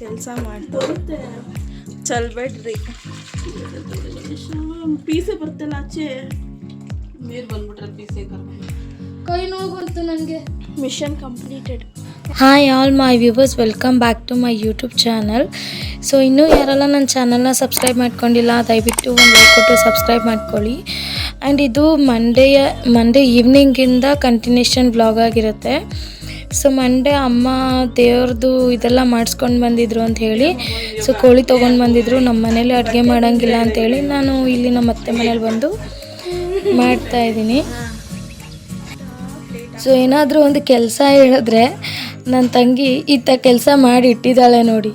ಕೆಲಸ ಮಾಡ್ತಾ ಚಲ್ಬೇಡ್ರಿ ಪೀಸೆ ಬರ್ತಲ್ಲ ಆಚೆ? ನೀರು ಬಂದ್ಬಿಟ್ರೆ ಪೀಸೆ ಕೈ ನೋವು ಬಂತು ನನಗೆ mission completed hi all my viewers welcome back to my YouTube channel so ಇನ್ನೂ ಯಾರೆಲ್ಲ ನನ್ನ ಚಾನಲ್ನ ಸಬ್ಸ್ಕ್ರೈಬ್ ಮಾಡ್ಕೊಂಡಿಲ್ಲ ದಯವಿಟ್ಟು ಒಂದು ಲೈಕ್ ಕೊಟ್ಟು ಸಬ್ಸ್ಕ್ರೈಬ್ ಮಾಡ್ಕೊಳ್ಳಿ. ಆ್ಯಂಡ್ ಇದು ಮಂಡೇಯ ಮಂಡೇ ಈವ್ನಿಂಗಿಂದ ಕಂಟಿನ್ಯೂಷನ್ ಬ್ಲಾಗ್ ಆಗಿರುತ್ತೆ. ಸೊ ಮಂಡೆ ಅಮ್ಮ ದೇವ್ರದ್ದು ಇದೆಲ್ಲ ಮಾಡಿಸ್ಕೊಂಡು ಬಂದಿದ್ರು ಅಂತ ಹೇಳಿ. ಸೊ ಕೋಳಿ ತೊಗೊಂಡು ಬಂದಿದ್ರು. ನಮ್ಮ ಮನೇಲಿ ಅಡುಗೆ ಮಾಡೋಂಗಿಲ್ಲ ಅಂತೇಳಿ ನಾನು ಇಲ್ಲಿ ನಮ್ಮ ಅತ್ತೆ ಮನೇಲಿ ಬಂದು ಮಾಡ್ತಾ ಇದ್ದೀನಿ. ಸೊ ಏನಾದರೂ ಒಂದು ಕೆಲಸ ಹೇಳಿದ್ರೆ ನನ್ನ ತಂಗಿ ಈತ ಕೆಲಸ ಮಾಡಿ ಇಟ್ಟಿದ್ದಾಳೆ ನೋಡಿ.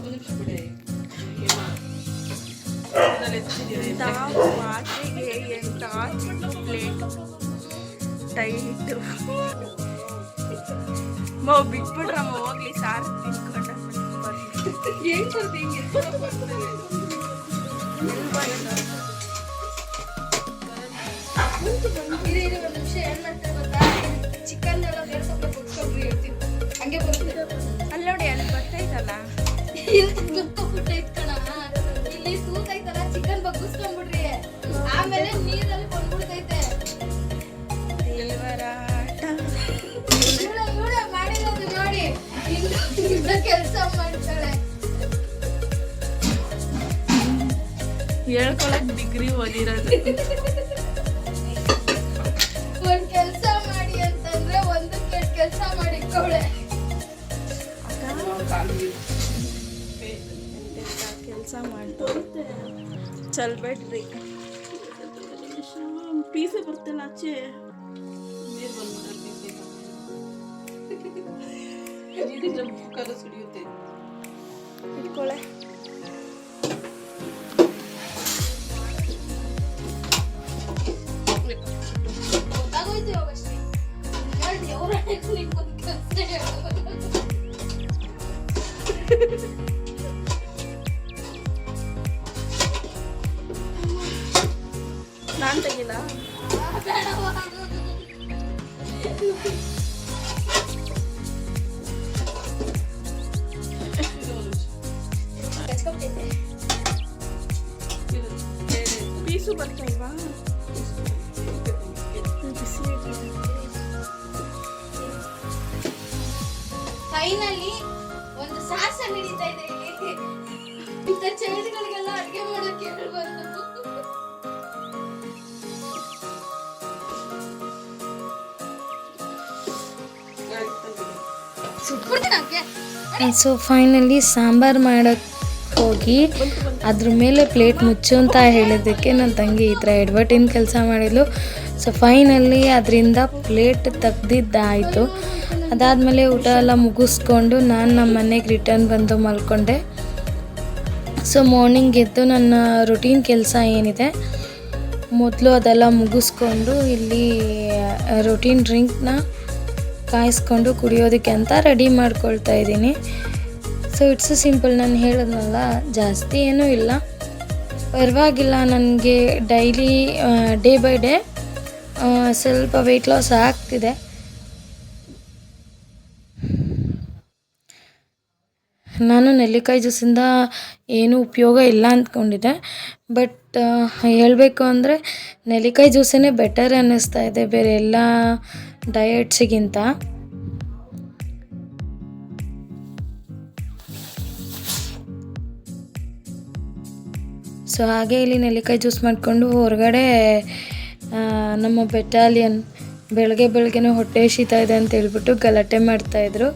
ಮೋ ಬಿಟ್ಬಿಡ್ರಮ್ಮ ಹೋಗ್ಲಿ ಸಾರು ತಿನ್ಕೊಂಡು ಅಲ್ಲಿ ನೋಡಿ ಅಲ್ಲಿ ಬರ್ತೈತಲ್ಲ ಚಿಕನ್ ಕೆಲಸ ಮಾಡ್ತಾಳೆ. ಹೇಳ್ಕೊಳಕ್ ಡಿಗ್ರಿ ಓದಿರೋದು. ಒಂದ್ ಕೆಲಸ ಮಾಡಿ ಅಂತಂದ್ರೆ ಒಂದು ಕೆಲಸ ಮಾಡಿಕೊಳ್ಳೆ ಕೆಲಸ ಮಾಡ್ತಾ ಚಲ್ಬೇಡ್ರಿ ಪೀಸೆ ಬರ್ತಲ್ಲ ಆಚೆ. ನೀರು ಬಂದ್ಬಿಟ್ರೆ ಕುಕ್ಕರ್ ಸಿಡಿಯುತ್ತೆ. ಇಟ್ಕೊಳೆ ಗೊತ್ತಾಗೋಯ್ತು ಇವಾಗ ಅಷ್ಟೇ. ಎರಡು ದೇವ್ರ ನಿಮ್ಗೊಂದು ಕೆಲಸ ನಾನು ತೆಗಿಲ್ಲ ಬಿಸಿ ಫೈನಲಿ ಒಂದು ಸಾಹಸ ನಡೀತಾ ಇದೆ ಇಲ್ಲಿ. ಇಂಥ ಚಳಿಗಳಿಗೆಲ್ಲ ಅಡುಗೆ ಮಾಡೋಕೆ ಹೇಳ್ಬಾರ್ದು. ಸೊ ಫೈನಲಿ ಸಾಂಬಾರ್ ಮಾಡೋಕ್ಕೆ ಹೋಗಿ ಅದ್ರ ಮೇಲೆ ಪ್ಲೇಟ್ ಮುಚ್ಚು ಅಂತ ಹೇಳಿದ್ದಕ್ಕೆ ನನ್ನ ತಂಗಿ ಈ ಥರ ಎಡ್ವರ್ಟಿನ ಕೆಲಸ ಮಾಡಿದ್ಲು. ಸೊ ಫೈನಲ್ಲಿ ಅದರಿಂದ ಪ್ಲೇಟ್ ತೆಗ್ದಿದ್ದಾಯಿತು. ಅದಾದಮೇಲೆ ಊಟ ಎಲ್ಲ ಮುಗಿಸ್ಕೊಂಡು ನಾನು ನಮ್ಮ ಮನೆಗೆ ರಿಟರ್ನ್ ಬಂದು ಮಲ್ಕೊಂಡೆ. ಸೊ ಮಾರ್ನಿಂಗ್ ಎದ್ದು ನನ್ನ ರುಟೀನ್ ಕೆಲಸ ಏನಿದೆ, ಮೊದಲು ಅದೆಲ್ಲ ಮುಗಿಸ್ಕೊಂಡು ಇಲ್ಲಿ ರೊಟೀನ್ ಡ್ರಿಂಕ್ನ ಕಾಯಿಸ್ಕೊಂಡು ಕುಡಿಯೋದಕ್ಕೆ ಅಂತ ರೆಡಿ ಮಾಡ್ಕೊಳ್ತಾ ಇದ್ದೀನಿ. ಸೊ ಇಟ್ಸ್ ಸಿಂಪಲ್ ನಾನು ಹೇಳಿದ್ನಲ್ಲ, ಜಾಸ್ತಿ ಏನೂ ಇಲ್ಲ. ಪರವಾಗಿಲ್ಲ, ನನಗೆ ಡೈಲಿ ಡೇ ಬೈ ಡೇ ಸ್ವಲ್ಪ ವೆಯ್ಟ್ ಲಾಸ್ ಆಗ್ತಿದೆ. ನಾನು ನೆಲ್ಲಿಕಾಯಿ ಜ್ಯೂಸಿಂದ ಏನೂ ಉಪಯೋಗ ಇಲ್ಲ ಅಂದ್ಕೊಂಡಿದ್ದೆ. ಬಟ್ ಹೇಳಬೇಕು ಅಂದರೆ, ನೆಲ್ಲಿಕಾಯಿ ಜ್ಯೂಸೇ ಬೆಟರ್ ಅನ್ನಿಸ್ತಾ ಇದೆ ಬೇರೆ ಎಲ್ಲ ಡಯಟ್ಸಿಗಿಂತ ಸೊ ಹಾಗೆ ಇಲ್ಲಿ ನೆಲ್ಲಿಕಾಯಿ ಜ್ಯೂಸ್ ಮಾಡಿಕೊಂಡು ಹೊರಗಡೆ ನಮ್ಮ ಬೆಟಾಲಿಯನ್ ಬೆಳಗ್ಗೆ ಬೆಳಗ್ಗೆನೇ ಹೊಟ್ಟೆ ಶೀತ ಇದೆ ಅಂತ ಹೇಳ್ಬಿಟ್ಟು ಗಲಾಟೆ ಮಾಡ್ತಾಯಿದ್ರು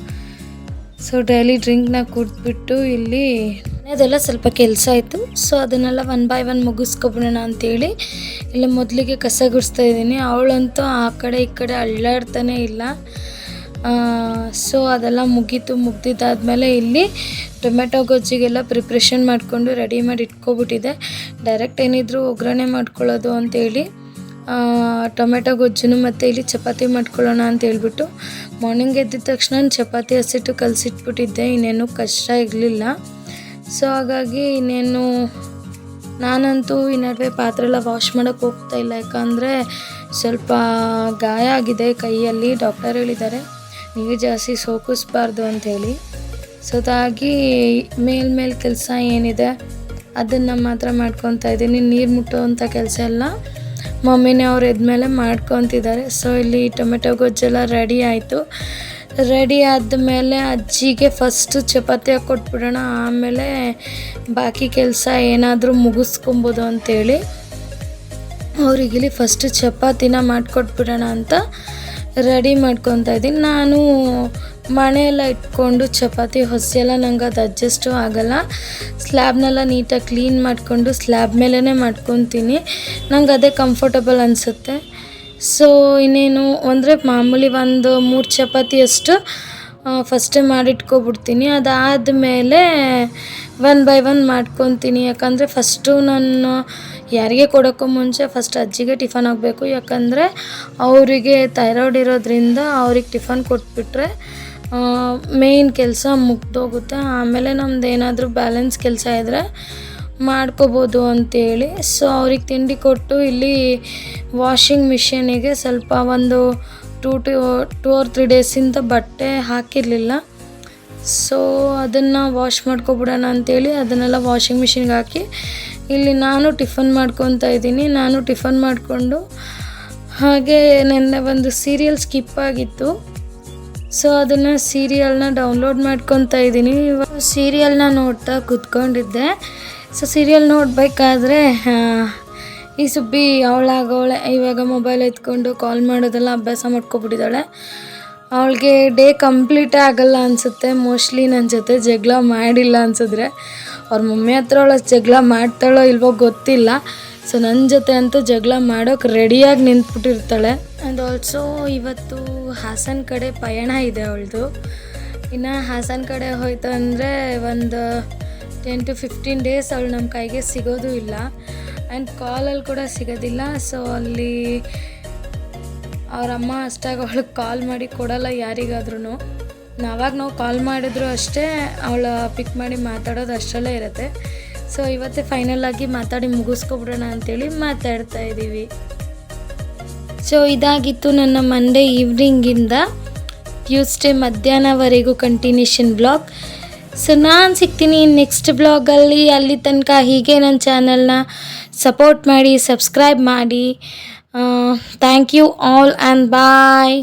ಸೊ ಡೈಲಿ ಡ್ರಿಂಕ್ನ ಕುಡಿದ್ಬಿಟ್ಟು ಇಲ್ಲಿ ಅದೆಲ್ಲ ಸ್ವಲ್ಪ ಕೆಲಸ ಆಯಿತು. ಸೊ ಅದನ್ನೆಲ್ಲ ಒನ್ ಬೈ ಒನ್ ಮುಗಿಸ್ಕೊಬಿಡೋಣ ಅಂತೇಳಿ ಇಲ್ಲ ಮೊದಲಿಗೆ ಕಸ ಗುಡಿಸ್ತಾ ಇದ್ದೀನಿ. ಅವಳಂತೂ ಆ ಕಡೆ ಈ ಕಡೆ ಅಳ್ಳಾಡ್ತಾನೆ ಇಲ್ಲ. ಸೊ ಅದೆಲ್ಲ ಮುಗೀತು, ಮುಗ್ದಿದ್ದಾದಮೇಲೆ ಇಲ್ಲಿ ಟೊಮೆಟೊ ಗೊಜ್ಜಿಗೆಲ್ಲ ಪ್ರಿಪ್ರೇಷನ್ ಮಾಡಿಕೊಂಡು ರೆಡಿ ಮಾಡಿ ಇಟ್ಕೊಬಿಟ್ಟಿದೆ. ಡೈರೆಕ್ಟ್ ಏನಿದ್ರು ಒಗ್ಗರಣೆ ಮಾಡ್ಕೊಳ್ಳೋದು ಅಂತೇಳಿ ಟೊಮೆಟೊ ಗೊಜ್ಜುನು ಮತ್ತು ಇಲ್ಲಿ ಚಪಾತಿ ಮಾಡ್ಕೊಳ್ಳೋಣ ಅಂತ ಹೇಳ್ಬಿಟ್ಟು ಮಾರ್ನಿಂಗ್ ಎದ್ದಿದ ತಕ್ಷಣ ಚಪಾತಿ ಹಸಿಟ್ಟು ಕಲಸಿಟ್ಬಿಟ್ಟಿದ್ದೆ, ಇನ್ನೇನು ಕಷ್ಟ ಇರಲಿಲ್ಲ. ಸೊ ಹಾಗಾಗಿ ಇನ್ನೇನು, ನಾನಂತೂ ಈ ನಡುವೆ ಪಾತ್ರೆ ಎಲ್ಲ ವಾಶ್ ಮಾಡೋಕ್ಕೆ ಹೋಗ್ತಾ ಇಲ್ಲ, ಯಾಕಂದರೆ ಸ್ವಲ್ಪ ಗಾಯ ಆಗಿದೆ ಕೈಯಲ್ಲಿ ಡಾಕ್ಟರ್ ಹೇಳಿದ್ದಾರೆ. ನೀರು ಜಾಸ್ತಿ ಸೋಕಿಸ್ಬಾರ್ದು ಅಂಥೇಳಿ. ಸೊ ಅದಾಗಿ ಮೇಲ್ಮೇಲೆ ಕೆಲಸ ಏನಿದೆ, ಅದನ್ನು ಮಾತ್ರ ಮಾಡ್ಕೊತಾ ಇದ್ದೀನಿ. ನೀರು ಮುಟ್ಟುವಂಥ ಕೆಲಸ ಎಲ್ಲ ಮಮ್ಮಿನೇ ಅವ್ರು ಎದ್ಮೇಲೆ ಮಾಡ್ಕೊತಿದ್ದಾರೆ. ಸೊ ಇಲ್ಲಿ ಟೊಮೆಟೊ ಗೊಜ್ಜೆಲ್ಲ ರೆಡಿ ಆಯಿತು. ರೆಡಿ ಆದಮೇಲೆ ಅಜ್ಜಿಗೆ ಫಸ್ಟು ಚಪಾತಿ ಹಾಕಿ ಕೊಟ್ಬಿಡೋಣ ಆಮೇಲೆ ಬಾಕಿ ಕೆಲಸ ಏನಾದರೂ ಮುಗಿಸ್ಕೊಬೋದು ಅಂತೇಳಿ ಅವರಿಗಿಲ್ಲಿ ಫಸ್ಟು ಚಪಾತಿನ ಮಾಡಿಕೊಟ್ಬಿಡೋಣ ಅಂತ. ರೆಡಿ ಮಾಡ್ಕೊತಾ ಇದ್ದೀನಿ. ನಾನು ಮಣೆಯೆಲ್ಲ ಇಟ್ಕೊಂಡು ಚಪಾತಿ ಹೊಸೆಲ್ಲ ನಂಗೆ ಅದು ಅಡ್ಜಸ್ಟು ಆಗಲ್ಲ. ಸ್ಲ್ಯಾಬ್ನೆಲ್ಲ ನೀಟಾಗಿ ಕ್ಲೀನ್ ಮಾಡಿಕೊಂಡು ಸ್ಲ್ಯಾಬ್ ಮೇಲೇ ಮಾಡ್ಕೊತೀನಿ. ನಂಗೆ ಅದೇ ಕಂಫರ್ಟಬಲ್ ಅನಿಸುತ್ತೆ. ಸೊ ಇನ್ನೇನು ಅಂದರೆ ಮಾಮೂಲಿ ಒಂದು ಮೂರು ಚಪಾತಿಯಷ್ಟು ಫಸ್ಟೇ ಮಾಡಿಟ್ಕೊಬಿಡ್ತೀನಿ. ಅದಾದಮೇಲೆ ಒನ್ ಬೈ ಒನ್ ಮಾಡ್ಕೊತೀನಿ. ಯಾಕಂದರೆ ಫಸ್ಟು ನಾನು ಯಾರಿಗೆ ಕೊಡೋಕ್ಕೂ ಮುಂಚೆ ಫಸ್ಟ್ ಅಜ್ಜಿಗೆ ಟಿಫನ್ ಆಗಬೇಕು ಯಾಕಂದರೆ ಅವರಿಗೆ ಥೈರಾಯ್ಡ್ ಇರೋದ್ರಿಂದ ಅವ್ರಿಗೆ ಟಿಫನ್ ಕೊಟ್ಬಿಟ್ರೆ ಮೇಯ್ನ್ ಕೆಲಸ ಮುಗ್ದೋಗುತ್ತೆ. ಆಮೇಲೆ ನಮ್ದು ಏನಾದರೂ ಬ್ಯಾಲೆನ್ಸ್ ಕೆಲಸ ಇದ್ದರೆ ಮಾಡ್ಕೋಬೋದು ಅಂತೇಳಿ. ಸೊ ಅವ್ರಿಗೆ ತಿಂಡಿ ಕೊಟ್ಟು ಇಲ್ಲಿ ವಾಷಿಂಗ್ ಮಿಷಿನಿಗೆ ಸ್ವಲ್ಪ ಒಂದು two to two or three ಡೇಸಿಂದ ಬಟ್ಟೆ ಹಾಕಿರಲಿಲ್ಲ. ಸೊ ಅದನ್ನು ವಾಶ್ ಮಾಡ್ಕೊಬಿಡೋಣ ಅಂತೇಳಿ ಅದನ್ನೆಲ್ಲ ವಾಷಿಂಗ್ ಮಿಷಿನ್ಗೆ ಹಾಕಿ, ಇಲ್ಲಿ ನಾನು ಟಿಫನ್ ಮಾಡ್ಕೊತಾ ಇದ್ದೀನಿ. ನಾನು ಟಿಫನ್ ಮಾಡಿಕೊಂಡು, ಹಾಗೆ ನನ್ನ ಒಂದು ಸೀರಿಯಲ್ ಸ್ಕಿಪ್ ಆಗಿತ್ತು. ಸೊ ಅದನ್ನು ಸೀರಿಯಲ್ನ ಡೌನ್ಲೋಡ್ ಮಾಡ್ಕೊತಾ ಇದ್ದೀನಿ. ಇವಾಗ ಸೀರಿಯಲ್ನ ನೋಡ್ತಾ ಕುತ್ಕೊಂಡಿದ್ದೆ. ಸೊ ಸೀರಿಯಲ್ ನೋಡಬೇಕಾದ್ರೆ ಈ ಸುಬ್ಬಿ ಅವಳಾಗವಳೆ ಇವಾಗ ಮೊಬೈಲ್ ಎತ್ಕೊಂಡು ಕಾಲ್ ಮಾಡೋದೆಲ್ಲ ಅಭ್ಯಾಸ ಮಾಡ್ಕೊಬಿಟ್ಟಿದ್ದಾಳೆ. ಅವಳಿಗೆ ಡೇ ಕಂಪ್ಲೀಟ್ ಆಗಲ್ಲ ಅನಿಸುತ್ತೆ. ಮೋಸ್ಟ್ಲಿ ನನ್ನ ಜೊತೆ ಜಗಳ ಮಾಡಿಲ್ಲ ಅನ್ಸಿದ್ರೆ. ಅವ್ರ ಮಮ್ಮಿ ಹತ್ರ ಅವಳು ಜಗಳ ಮಾಡ್ತಾಳೋ ಇಲ್ವೋ ಗೊತ್ತಿಲ್ಲ. ಸೊ ನನ್ನ ಜೊತೆ ಅಂತೂ ಜಗಳ ಮಾಡೋಕೆ ರೆಡಿಯಾಗಿ ನಿಂತ್ಬಿಟ್ಟಿರ್ತಾಳೆ. ಆ್ಯಂಡ್ ಆಲ್ಸೋ ಇವತ್ತು ಹಾಸನ ಕಡೆ ಪಯಣ ಇದೆ ಅವಳದು. ಇನ್ನು ಹಾಸನ ಕಡೆ ಹೋಯ್ತು ಅಂದರೆ ಒಂದು ಟೆನ್ ಟು ಫಿಫ್ಟೀನ್ ಡೇಸ್ ಅವಳು ನಮ್ಮ ಕೈಗೆ ಸಿಗೋದು ಇಲ್ಲ. ಆ್ಯಂಡ್ ಕಾಲಲ್ಲಿ ಕೂಡ ಸಿಗೋದಿಲ್ಲ. ಸೊ ಅಲ್ಲಿ ಅವ್ರ ಅಮ್ಮ ಅಷ್ಟಾಗಿ ಅವಳಿಗೆ ಕಾಲ್ ಮಾಡಿ ಕೊಡಲ್ಲ ಯಾರಿಗಾದ್ರೂ ನಾವಾಗ ನಾವು ಕಾಲ್ ಮಾಡಿದ್ರು ಅಷ್ಟೇ ಅವಳು ಪಿಕ್ ಮಾಡಿ ಮಾತಾಡೋದು ಅಷ್ಟರಲ್ಲೇ ಇರುತ್ತೆ. ಸೊ ಇವತ್ತೇ ಫೈನಲ್ ಆಗಿ ಮಾತಾಡಿ ಮುಗಿಸ್ಕೊಬಿಡೋಣ ಅಂತೇಳಿ ಮಾತಾಡ್ತಾ ಇದ್ದೀವಿ. ಸೊ ಇದಾಗಿತ್ತು ನನ್ನ ಮಂಡೇ ಈವ್ನಿಂಗಿಂದ ಟ್ಯೂಸ್ಡೇ ಮಧ್ಯಾಹ್ನವರೆಗೂ ಕಂಟಿನ್ಯೂಷನ್ ಬ್ಲಾಗ್ ಸೊ ನಾನು ಸಿಗ್ತೀನಿ ನೆಕ್ಸ್ಟ್ ಬ್ಲಾಗಲ್ಲಿ ಅಲ್ಲಿ. ತನಕ ಹೀಗೆ ನನ್ನ ಚಾನಲ್ನ ಸಪೋರ್ಟ್ ಮಾಡಿ ಸಬ್ಸ್ಕ್ರೈಬ್ ಮಾಡಿ. Thank you all and bye